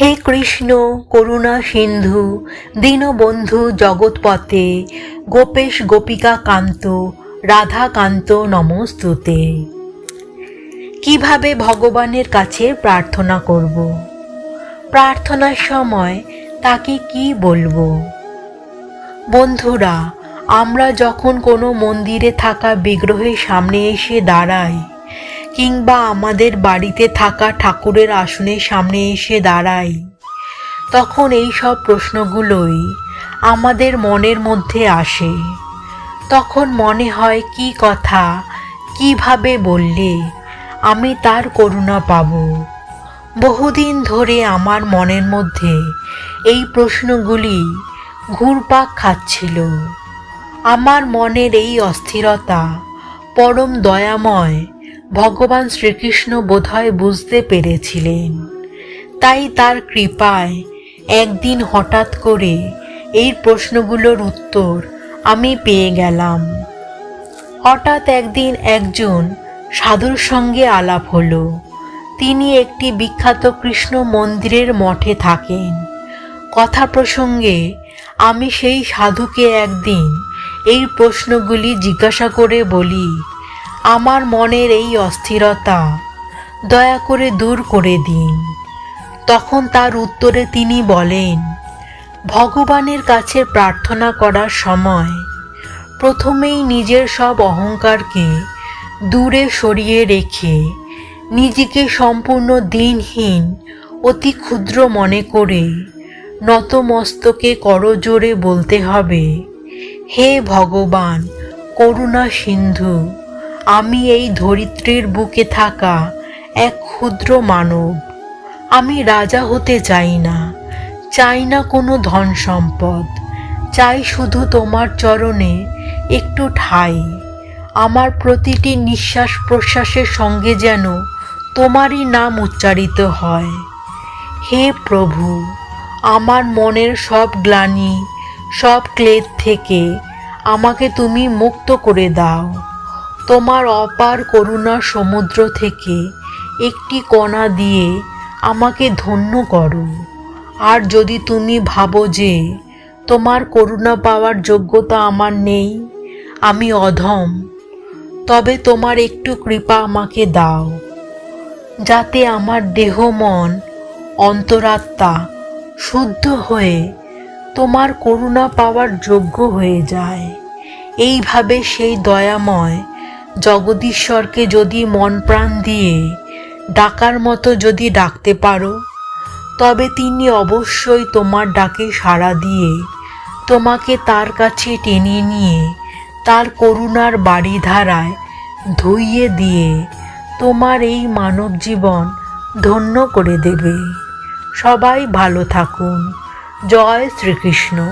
হে কৃষ্ণ, করুণা সিন্ধু, দীনবন্ধু জগৎপথে, গোপেশ গোপিকা কান্ত রাধা কান্ত নমস্তুতে। কীভাবে ভগবানের কাছে প্রার্থনা করব? প্রার্থনার সময় তাকে কি বলব? বন্ধুরা, আমরা যখন কোনো মন্দিরে থাকা বিগ্রহের সামনে এসে দাঁড়াই কিংবা আমাদের বাড়িতে থাকা ঠাকুরের আসনের সামনে এসে দাঁড়াই। তখন এই সব প্রশ্নগুলোই আমাদের মনের মধ্যে আসে। তখন মনে হয়, কি কথা? কীভাবে বললে আমি তার করুণা পাব? বহুদিন ধরে আমার মনের মধ্যে এই প্রশ্নগুলি ঘুরপাক খাচ্ছিল। আমার মনের এই অস্থিরতা, পরম দয়াময় ভগবান শ্রীকৃষ্ণ বোধহয় বুঝতে পেরেছিলেন। তাই তার কৃপায় একদিন হঠাৎ করে এই প্রশ্নগুলোর উত্তর আমি পেয়ে গেলাম। হঠাৎ একদিন একজন সাধুর সঙ্গে আলাপ হলো। তিনি একটি বিখ্যাত কৃষ্ণ মন্দিরের মঠে থাকেন। কথা প্রসঙ্গে আমি সেই সাধুকে একদিন এই প্রশ্নগুলি জিজ্ঞাসা করে বলি আমার মনের এই অস্থিরতা দয়া করে দূর করে দিন। তখন তার উত্তরে তিনি বলেন, ভগবানের কাছে প্রার্থনা করার সময় প্রথমেই নিজের সব অহংকারকে দূরে সরিয়ে রেখে নিজেকে সম্পূর্ণ দিনহীন, অতি ক্ষুদ্র মনে করে নতমস্তকে করজোরে বলতে হবে, হে ভগবান, করুণা সিন্ধু আমি এই ধরিত্রীর বুকে থাকা এক ক্ষুদ্র মানব। আমি রাজা হতে চাই না চাই না কোনো ধন সম্পদ। চাই শুধু তোমার চরণে একটু ঠাই। আমার প্রতিটি নিঃশ্বাস প্রশ্বাসের সঙ্গে যেন তোমারই নাম উচ্চারিত হয়। হে প্রভু, আমার মনের সব গ্লানি, সব ক্লেদ থেকে আমাকে তুমি মুক্ত করে দাও। তোমার অপার করুণার সমুদ্র থেকে একটি কণা দিয়ে আমাকে ধন্য করো। আর যদি তুমি ভাবো যে তোমার করুণা পাওয়ার যোগ্যতা আমার নেই, আমি অধম, তবে তোমার একটু কৃপা আমাকে দাও, যাতে আমার দেহ মন অন্তরাত্মা শুদ্ধ হয়ে তোমার করুণা পাওয়ার যোগ্য হয়ে যায়। এইভাবে সেই দয়াময় জগদীশ্বরকে যদি মন প্রাণ দিয়ে ডাকার মতো যদি ডাকতে পারো, তবে তিনি অবশ্যই তোমার ডাকে সাড়া দিয়ে তোমাকে তার কাছে টেনে নিয়ে তার করুণার বাড়ি ধারায় ধুইয়ে দিয়ে তোমার এই মানব জীবন ধন্য করে দেবে। সবাই ভালো থাকুন। জয় শ্রীকৃষ্ণ।